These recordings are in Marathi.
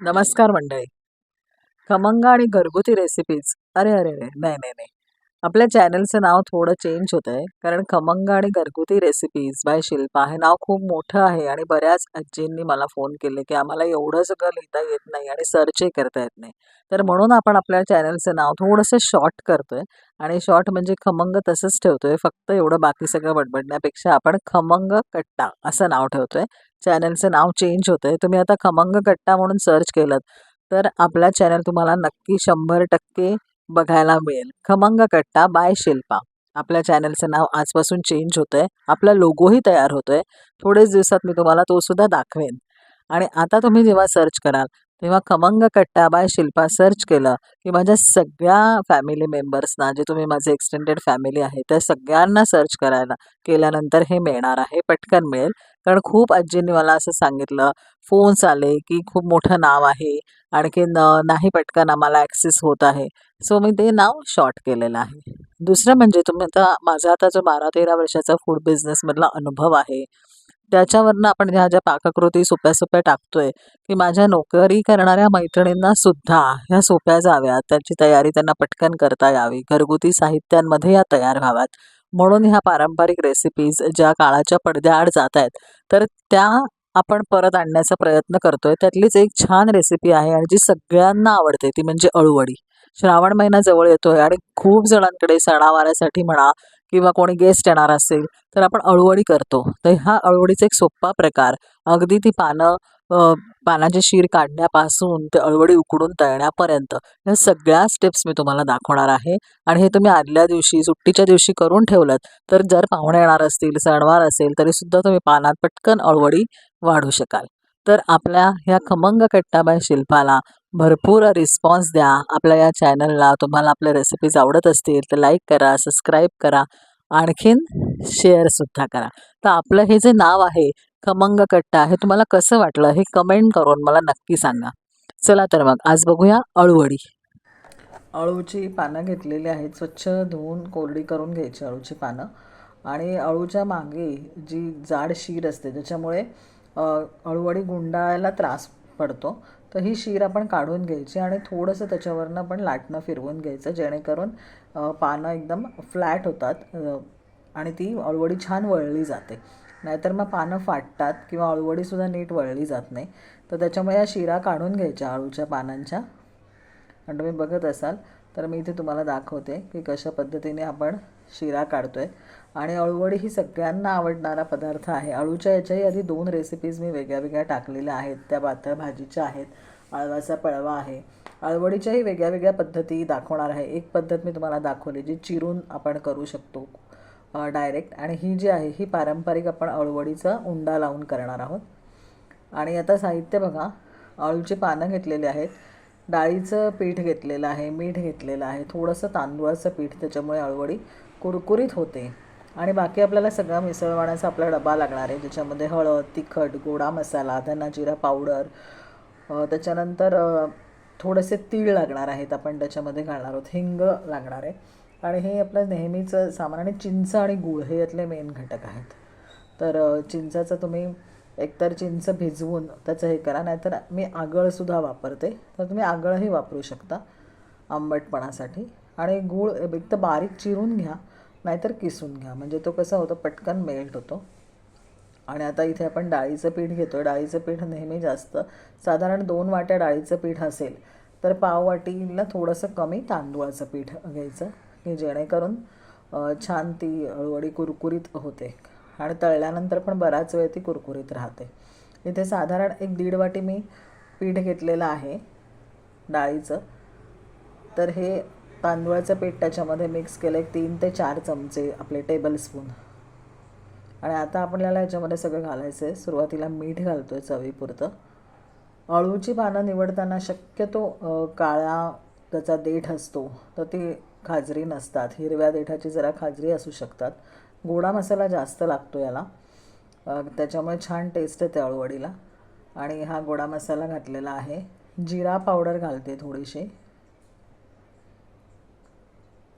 नमस्कार मंडळी. खमंग आणि घरगुती रेसिपीज अरे अरे अरे. नाही नाही नाही. आपल्या चॅनलचं नाव थोडं चेंज होतं आहे कारण खमंग आणि घरगुती रेसिपीज बाय शिल्पा हे नाव खूप मोठं आहे आणि बऱ्याच आजींनी मला फोन केले की आम्हाला एवढं सगळं लिहिता येत नाही आणि सर्चही करता येत नाही. तर म्हणून आपण आपल्या चॅनलचं नाव थोडंसं शॉर्ट करतोय आणि शॉर्ट म्हणजे खमंग तसंच ठेवतोय. फक्त एवढं बाकी सगळं बडबडण्यापेक्षा आपण खमंग कट्टा असं नाव ठेवतोय. चॅनलचं नाव चेंज होतं आहे तुम्ही आता खमंग कट्टा म्हणून सर्च केलं तर आपला चॅनल तुम्हाला नक्की शंभर टक्के बघायला मिळेल. खमंग कट्टा बाय शिल्पा. आपल्या चॅनलचं नाव आजपासून चेंज होतं आहे आपला लोगोही तयार होतो आहे थोडेच दिवसात मी तुम्हाला तो सुद्धा दाखवेन. आणि आता तुम्ही जेव्हा सर्च कराल तेव्हा खमंग कट्टा बाय शिल्पा सर्च केलं की माझ्या सगळ्या फॅमिली मेंबर्सना जे तुम्ही माझे एक्सटेंडेड फॅमिली आहे त्या सगळ्यांना सर्च करायला केल्यानंतर हे मिळणार आहे पटकन मिळेल. कारण खूप आजींनी मला असं सांगितलं फोन्स आले की खूप मोठं नाव आहे आणखीन नाही पटकन आम्हाला ॲक्सेस होत आहे. सो मी ते नाव शॉर्ट केलेलं आहे. दुसरं म्हणजे तुम्ही आता माझा आता जो बारा तेरा वर्षाचा फूड बिझनेसमधला अनुभव आहे त्याच्यावरनं आपण ह्या ज्या पाककृती सोप्या सोप्या टाकतोय की माझ्या नोकरी करणाऱ्या मैत्रिणींना सुद्धा ह्या सोप्या जाव्यात. त्याची तयारी त्यांना पटकन करता यावी. घरगुती साहित्यांमध्ये या तयार व्हाव्यात. म्हणून ह्या पारंपरिक रेसिपीज ज्या काळाच्या पडद्याआड जात आहेत तर त्या आपण परत आणण्याचा प्रयत्न करतोय. त्यातलीच एक छान रेसिपी आहे आणि जी सगळ्यांना आवडते ती म्हणजे अळूवडी. श्रावण महिना जवळ येतोय आणि खूप जणांकडे सणावारासाठी म्हणा किंवा कोणी गेस्ट येणार असेल तर आपण अळूवडी करतो. तर ह्या अळूवडीचा एक सोपा प्रकार. अगदी ती पानं पानाची शीर काढण्यापासून ते अळवडी उकडून तळण्यापर्यंत ह्या सगळ्या स्टेप्स मी तुम्हाला दाखवणार आहे. आणि हे तुम्ही आदल्या दिवशी सुट्टीच्या दिवशी करून ठेवलं तर जर पाहुणे येणार असतील सणवार असेल तरीसुद्धा तुम्ही पानात पटकन अळवडी वाढू शकाल. तर आपल्या ह्या खमंग कट्टाबाई शिल्पाला भरपूर रिस्पॉन्स द्या. आपल्या या चॅनलला तुम्हाला आपल्या रेसिपीज आवडत असतील तर लाईक करा सबस्क्राईब करा. आणखीन शेअरसुद्धा करा. तर आपलं हे जे नाव आहे खमंग कट्टा हे तुम्हाला कसं वाटलं? हे कमेंट करून मला नक्की सांगा. चला तर मग आज बघूया अळूवडी. अळूची पानं घेतलेली आहेत. स्वच्छ धुवून कोरडी करून घ्यायची अळूची पानं. आणि अळूच्या मागे जी जाड शीर असते त्याच्यामुळे अळूवडी गुंडाळायला त्रास पडतो. तर ही शीर आपण काढून घ्यायची आणि थोडंसं त्याच्यावरनं पण लाटणं फिरवून घ्यायचं जेणेकरून पानं एकदम फ्लॅट होतात आणि ती अळवडी छान वळली जाते. नाहीतर मग पानं फाटतात किंवा अळवडीसुद्धा नीट वळली जात नाही. तर त्याच्यामुळे या शिरा काढून घ्यायच्या अळूच्या पानांच्या. आणि तुम्ही बघत असाल तर मी इथे तुम्हाला दाखवते की कशा पद्धतीने आपण शिरा काढतो आहे आणि अळूवडी ही सगळ्यांना आवडणारा पदार्थ आहे. अळूच्या याच्याही आधी दोन रेसिपीज मी वेगळ्या वेगळ्या टाकलेल्या आहेत. त्या पातळ भाजीच्या आहेत. अळवाचा पळवा आहे. अळवडीच्याही वेगळ्या वेगळ्या पद्धती दाखवणार आहे. एक पद्धत मी तुम्हाला दाखवली जी चिरून आपण करू शकतो डायरेक्ट आणि ही जी आहे ही पारंपरिक आपण अळवडीचा उंडा लावून करणार आहोत. आणि आता साहित्य बघा. अळूची पानं घेतलेली आहेत. डाळीचं पीठ घेतलेलं आहे मीठ घेतलेलं आहे थोडंसं तांदूळाचं पीठ त्याच्यामुळे अळवडी कुरकुरीत होते. आणि बाकी आपल्याला सगळा मिसळवाण्याचा आपला डबा लागणार आहे ज्याच्यामध्ये हळद तिखट गोडा मसाला धना जिरा पावडर त्याच्यानंतर थोडेसे तीळ लागणार आहेत आपण त्याच्यामध्ये घालणार आहोत हिंग लागणार आहे. आणि हे आपलं नेहमीचं सामान आणि चिंच आणि गूळ हे यातले मेन घटक आहेत. तर चिंचाचं तुम्ही एकतर चिंच भिजवून त्याचं हे करा नाहीतर मी आगळसुद्धा वापरते. तर तुम्ही आगळही वापरू शकता आंबटपणासाठी. आणि गूळ एक तर बारीक चिरून घ्या नाहीतर किसून घ्या. म्हणजे तो कसा होतो पटकन मेल्ट होतो. आणि आता इथे आपण डाळीचं पीठ घेतो डाळीचं पीठ नेहमी जास्त साधारण दोन वाट्या डाळीचं पीठ असेल तर पाव वाटीला थोडंसं कमी तांदूळाचं पीठ घ्यायचं की जेणेकरून छान ती अळवडी कुरकुरीत होते. आणि तळल्यानंतर पण बराच वेळ ती कुरकुरीत राहते. इथे साधारण एक दीड वाटी मी पीठ घेतलेलं आहे डाळीचं. तर हे तांदूळाचं पीठ त्याच्यामध्ये मिक्स केलं एक तीन ते चार चमचे आपले टेबल स्पून आणि आता आपल्याला याच्यामध्ये सगळं घालायचं आहे सुरुवातीला मीठ घालतो आहे चवीपुरतं. अळूची पानं निवडताना शक्यतो काळा त्याचा देठ असतो तर ती खाजरी नसतात. हिरव्या देठाची जरा खाजरी असू शकतात. गोडा मसाला जास्त लागतो याला. त्याच्यामुळे छान टेस्ट येते अळूवडीला आणि हा गोडा मसाला घातलेला आहे. जिरा पावडर घालते थोडीशी.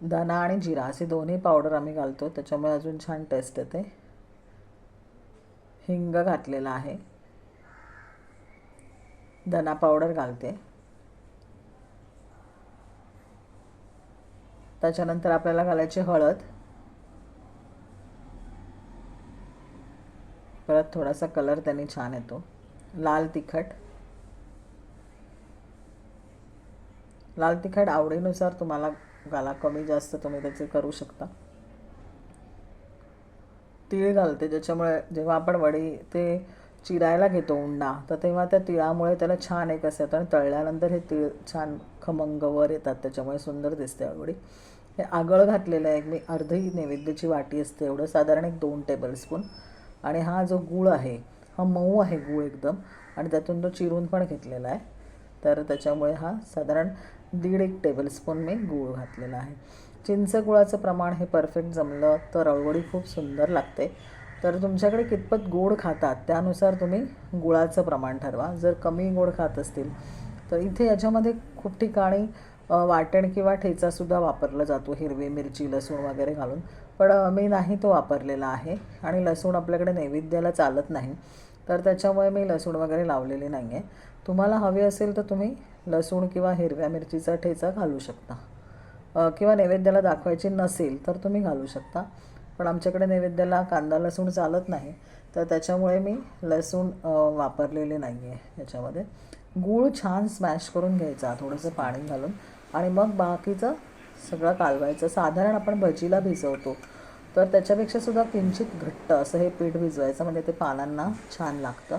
धना आणि जिरा असे दोन्ही पावडर आम्ही घालतो. त्याच्यामुळे अजून छान टेस्ट येते. हिंग घातलेला आहे. धना पावडर घालते. त्याच्यानंतर आपल्याला घालायची हळद. थोडासा कलर त्याने छान येतो. लाल तिखट. लाल तिखट आवडीनुसार तुम्हाला घाला. कमी जास्त तुम्ही त्याचे करू शकता. तीळ घालते ज्याच्यामुळे जेव्हा आपण वडी ते चिरायला घेतो उंडा तर तेव्हा त्या तिळामुळे त्याला छान एक असं येतं आणि तळल्यानंतर हे तीळ छान खमंग वर येतात. त्याच्यामुळे सुंदर दिसते वडी. हे आगळ घातलेलं आहे. एक मी अर्धी नैवेद्याची वाटी असते. एवढं साधारण एक दोन टेबलस्पून आणि हा जो गूळ आहे हा मऊ आहे गूळ एकदम आणि त्यातून तो चिरून पण घेतलेला आहे. तर त्याच्यामुळे हा साधारण दीड एक टेबलस्पून मी गूळ घातलेला आहे. चिंच गुळाचं प्रमाण हे परफेक्ट जमलं तर अळवडी खूप सुंदर लागते. तर तुमच्याकडे कितपत गोड खातात त्यानुसार तुम्ही गुळाचं प्रमाण ठरवा. जर कमी गोड खात असतील तर इथे याच्यामध्ये खूप ठिकाणी वाटण किंवा ठेचासुद्धा वापरला जातो हिरवी मिरची लसूण वगैरे घालून. पण मी नाही तो वापरलेला आहे आणि लसूण आपल्याकडे नैवेद्याला चालत नाही. तर त्याच्यामुळे मी लसूण वगैरे लावलेले नाही आहे तुम्हाला हवे असेल तर तुम्ही लसूण किंवा हिरव्या मिरचीचा ठेचा घालू शकता. किंवा नैवेद्याला दाखवायची नसेल तर तुम्ही घालू शकता. पण आमच्याकडे नैवेद्याला कांदा लसूण चालत नाही. तर त्याच्यामुळे मी लसूण वापरलेले नाही आहे याच्यामध्ये. गूळ छान स्मॅश करून घ्यायचा थोडंसं पाणी घालून. आणि मग बाकीचं सगळं कालवायचं. साधारण आपण भजीला भिजवतो. तर त्याच्यापेक्षा सुद्धा किंचित घट्ट असं हे पीठ भिजवायचं. म्हणजे ते पानांना छान लागतं.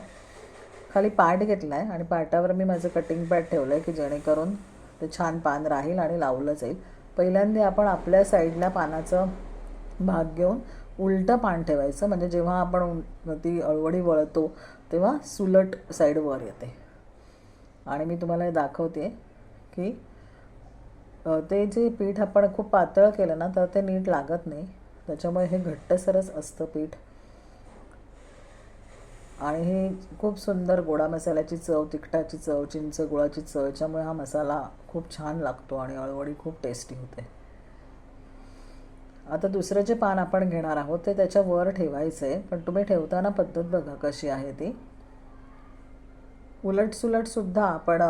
खाली पाट घेतला आहे आणि पाटावर मी माझं कटिंग पॅड ठेवलं आहे की जेणेकरून ते छान पान राहील आणि लावलं जाईल पहिल्यांदा आपण आपल्या साईडला पानाचं भाग घेऊन उलटं पान ठेवायचं. म्हणजे जेव्हा आपण ती अळवडी वळतो तेव्हा सुलट साईड वर येते. आणि मी तुम्हाला हे दाखवते की ते जे पीठ आपण खूप पातळ केलं ना तर ते नीट लागत नाही. त्याच्यामुळे हे घट्टसरच असतं पीठ. आणि हे खूप सुंदर गोडा मसाल्याची चव तिखटाची चव चिंच गुळाची चव याच्यामुळे हा मसाला खूप छान लागतो आणि अळवडी खूप टेस्टी होते. आता दुसरं जे पान आपण घेणार आहोत ते त्याच्या वर ठेवायचं आहे. पण तुम्ही ठेवताना पद्धत बघा कशी आहे ती. उलट सुलट सुद्धा आपण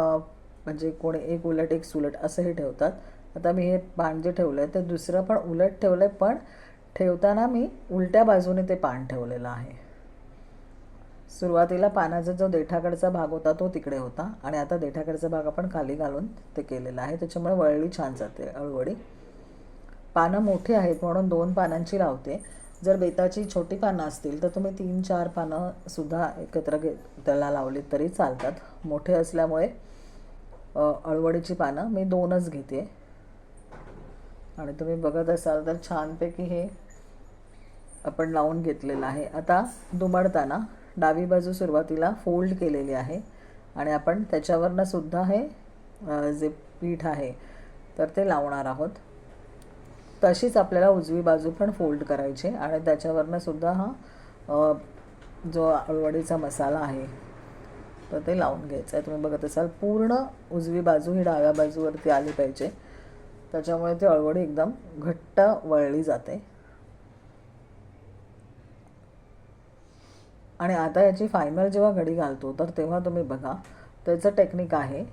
म्हणजे कोणी एक उलट एक सुलट असंही ठेवतात. आता मी हे पान जे ठेवलं आहे ते दुसरं पण उलट ठेवलं आहे पण ठेवताना मी उलट्या बाजूने ते पान ठेवलेलं आहे. सुरुवातीला पानाचा जो देठाकडचा भाग होता तो तिकडे होता. आणि आता देठाकडचा भाग आपण खाली घालून ते केलेला आहे. त्याच्यामुळे वळली छान जाते अळवडी पानं मोठी आहेत म्हणून दोन पानांची लावते. जर बेताची छोटी पानं असतील तर तुम्ही तीन चार पानं सुद्धा एकत्र घे त्याला लावलीत तरी चालतात. मोठे असल्यामुळे अळवडीची पानं मी दोनच घेते. आणि तुम्ही बघत असाल तर छानपैकी हे आपण लावून घेतलेलं आहे. आता दुमडताना डावी बाजू सुरुवातीला फोल्ड केलेली आहे. आणि आपण त्याच्यावरनं सुद्धा हे जे पीठ आहे तर ते लावणार आहोत. तशीच आपल्याला उजवी बाजू पण फोल्ड करायची आणि त्याच्यावरनं सुद्धा हा जो अळवडीचा मसाला आहे तर ते लावून घ्यायचं आहे. तुम्ही बघत असाल पूर्ण उजवी बाजू ही डाव्या बाजूवरती आली पाहिजे. त्याच्यामुळे ती अळवडी एकदम घट्ट वळली जाते. आणि आता याची फायनल जेव्हा घडी घालतो तर तेव्हा तुम्ही बघा त्याचं टेक्निक आहे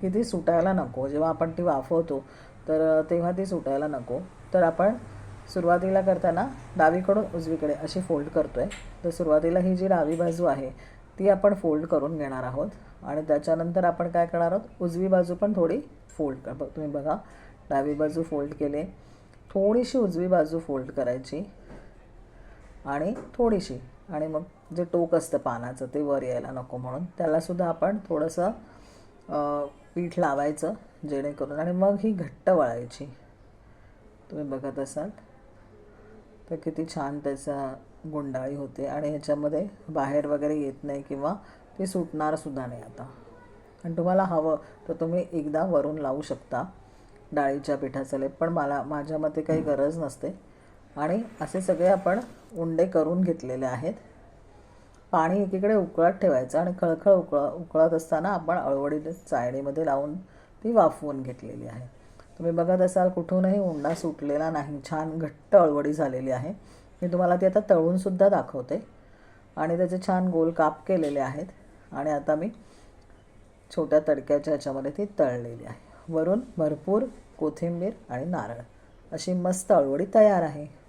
की ती सुटायला नको. जेव्हा आपण ती वाफवतो तर तेव्हा ती सुटायला नको. तर आपण सुरुवातीला करताना डावीकडून उजवीकडे अशी फोल्ड करतो आहे तर सुरुवातीला ही जी डावी बाजू आहे ती आपण फोल्ड करून घेणार आहोत. आणि त्याच्यानंतर आपण काय करणार आहोत? उजवी बाजू पण थोडी फोल्ड कर. बघ- तुम्ही बघा. डावी बाजू फोल्ड केले. थोडीशी उजवी बाजू फोल्ड करायची. आणि थोडीशी. आणि मग जे टोक असतं पानाचं ते वर यायला नको म्हणून. त्यालासुद्धा आपण थोडंसं पीठ लावायचं जेणेकरून. आणि मग ही घट्ट वळायची. तुम्ही बघत असाल? तर किती छान त्याचा गुंडाळी होते आणि ह्याच्यामध्ये बाहेर वगैरे येत नाही किंवा ते सुटणारसुद्धा नाही आता. आणि तुम्हाला हवं तर तुम्ही एकदा वरून लावू शकता डाळीच्या पिठाचं लेप पण मला माझ्या मते काही गरज नसते. आणि असे सगळे आपण उंडे करून घेतलेले आहेत. पाणी एकीकडे उकळत ठेवायचं आणि खळखळ उकळ उकळत असताना आपण अळवडी चाळणीमध्ये लावून ती वाफवून घेतलेली आहे. तुम्ही बघत असाल कुठूनही उंडा सुटलेला नाही. छान घट्ट अळवडी झालेली आहे. मी तुम्हाला ती आता तळूनसुद्धा दाखवते. आणि त्याचे छान गोल काप केलेले आहेत. आणि आता मी छोट्या तडक्याच्या ह्याच्यामध्ये ती तळलेली आहे. वरून भरपूर कोथिंबीर आणि नारळ. अशी मस्त अळवडी तयार आहे.